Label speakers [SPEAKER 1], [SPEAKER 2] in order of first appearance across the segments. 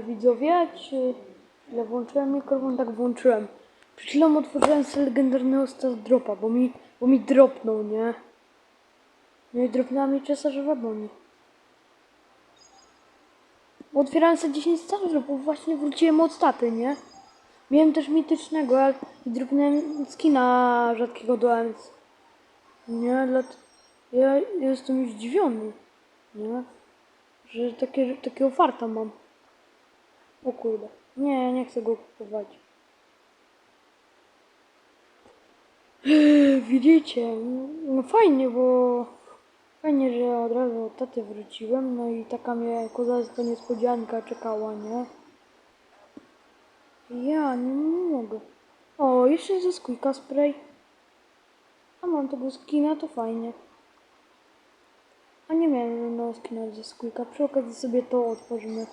[SPEAKER 1] widzowie, czy ile włączyłem mikrofon? Tak włączyłem. Przed chwilą otworzyłem sobie legendarnego Star Dropa, bo mi, bo mi dropnął, nie? No i dropnęła mi cesarzowa boni. Bo otwierałem sobie 10 Star Dropów, właśnie wróciłem od staty, nie? Miałem też mitycznego, i dropnąłem skina rzadkiego do EMS. Nie, lat... ja jestem już zdziwiony, nie? Że takie, takiego farta mam. O kurde. Nie, nie chcę go kupować. Widzicie, no fajnie, bo fajnie, że od razu od taty wróciłem, no i taka mnie kozacka niespodzianka czekała, nie? Ja nie, mogę. O, jeszcze ze skójka spray. A mam tego skina, to fajnie. A nie miałem żadnego skina ze skójka. Przy okazji sobie to otworzymy.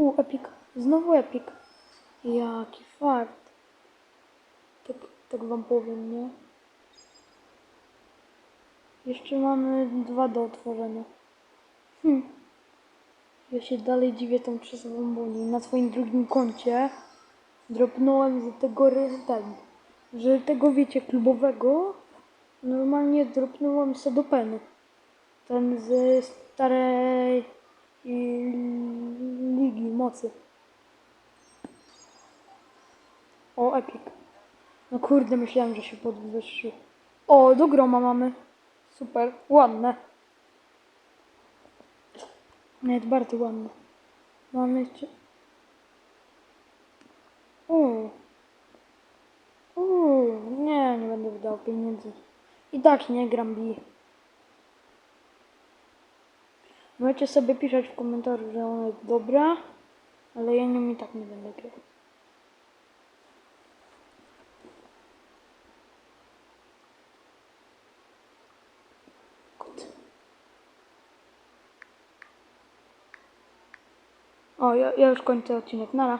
[SPEAKER 1] U, epik. Znowu epik. Jaki fart. Tak, tak wam powiem, nie? Jeszcze mamy dwa do otworzenia. Hm. Ja się dalej dziwię tą czasową bonią. Na swoim drugim koncie dropnąłem z tego ten, że tego wiecie, klubowego normalnie dropnąłem Sadopeny. Ten ze starej y, O, epic. No kurde, myślałem, że się podwyższy. O, do groma mamy. Super, ładne. Nawet bardzo ładne. Mamy jeszcze... Uuu. Uuu, nie, nie będę wydał pieniędzy. I tak nie gram bi. Możecie sobie pisać w komentarzu, że ona jest dobra, ale ja nią i tak nie będę grał. O, ja, ja już kończę odcinek. Nara.